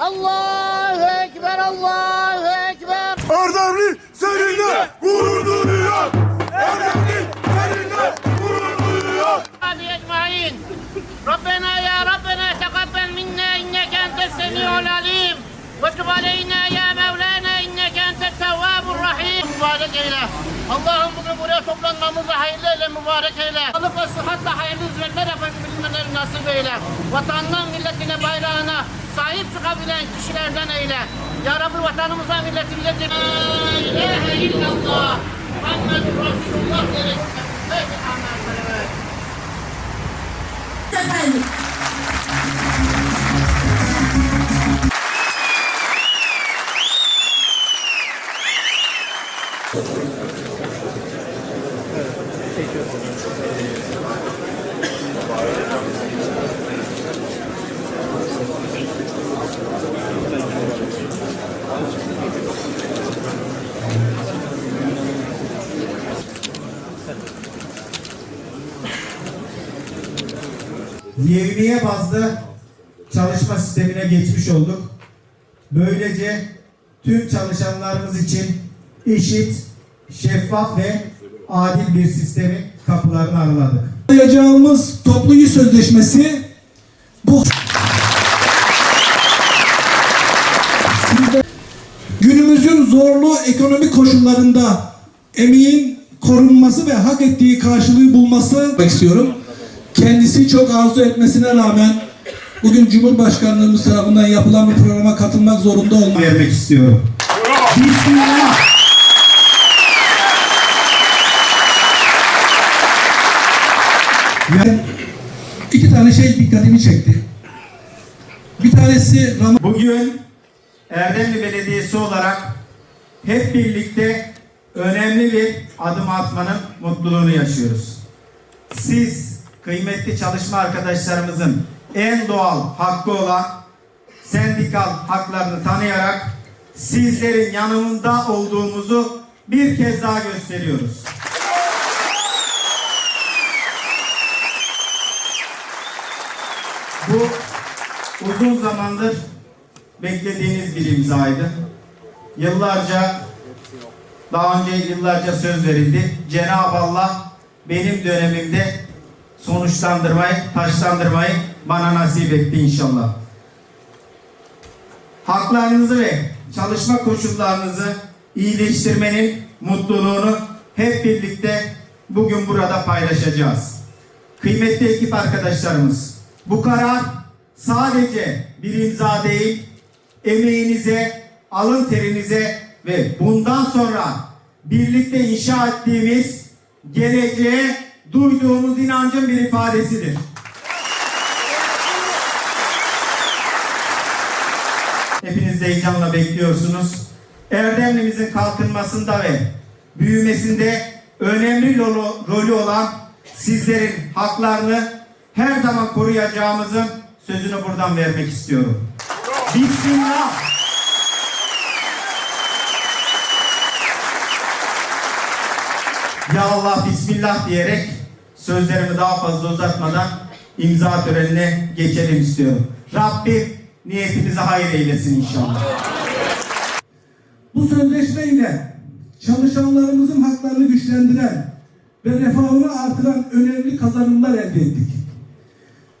Allahu Ekber, Allahu Ekber. Erdemli seninle gurur duyuyor. Erdemli seninle gurur duyuyor. Hadi ecmain. Rabbena ya Rabbena tekabbel minna inneke entes semi'ul alim. Ve tub aleyna ya Mevlana inneke entes tevvabur rahim. Mübarek eyle. Allah'ım bugün buraya toplanmamızı hayırlı eyle, mübarek eyle. Sağlık ve sıhhatle hayırlı hizmetler yapabilmeleri nasip eyle. Vatandan, milletine, bayrağına sahip çıkabilen kişilerden eyle. Ya Rabbi vatanımıza, milletimize La ilahe illallah. Muhammedur Resulullah. Evet. Efendim. Yevmiye bazlı çalışma sistemine geçmiş olduk. Böylece tüm çalışanlarımız için eşit, şeffaf ve adil bir sistemin kapılarını araladık. Yapacağımız toplu iş sözleşmesi bu günümüzün zorlu ekonomik koşullarında emeğin korunması ve hak ettiği karşılığı bulması istiyorum. Kendisi çok arzu etmesine rağmen bugün Cumhurbaşkanlığımız tarafından yapılan bir programa katılmak zorunda olmak. Vermek istiyorum. Bismillah. Ve iki tane şey dikkatimi çekti. Bir tanesi Ramazan Bugün Erdemli Belediyesi olarak hep birlikte önemli bir adım atmanın mutluluğunu yaşıyoruz. Siz kıymetli çalışma arkadaşlarımızın en doğal hakkı olan sendikal haklarını tanıyarak sizlerin yanında olduğumuzu bir kez daha gösteriyoruz. Bu uzun zamandır beklediğiniz bir imzaydı. Yıllarca daha önce yıllarca söz verildi. Cenab-ı Allah benim dönemimde sonuçlandırmayı, taşlandırmayı bana nasip etti inşallah. Haklarınızı ve çalışma koşullarınızı iyileştirmenin mutluluğunu hep birlikte bugün burada paylaşacağız. Kıymetli ekip arkadaşlarımız, bu karar sadece bir imza değil, emeğinize, alın terinize ve bundan sonra birlikte inşa ettiğimiz geleceğe duyduğumuz inancın bir ifadesidir. Hepiniz de heyecanla bekliyorsunuz. Erdemlimizin kalkınmasında ve büyümesinde önemli rolü olan sizlerin haklarını her zaman koruyacağımızın sözünü buradan vermek istiyorum. Bismillah. Ya Allah Bismillah diyerek sözlerimi daha fazla uzatmadan imza törenine geçelim istiyorum. Rabbim niyetimizi hayır eylesin inşallah. Bu sözleşme ile çalışanlarımızın haklarını güçlendiren ve refahını artıran önemli kazanımlar elde ettik.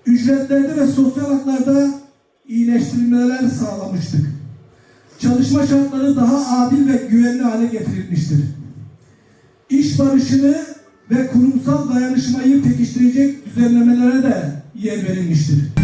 Ücretlerde ve sosyal haklarda iyileştirmeler sağlamıştık. Çalışma şartları daha adil ve güvenli hale getirilmiştir. İş barışını ve kurumsal dayanışmayı pekiştirecek düzenlemelere de yer verilmiştir.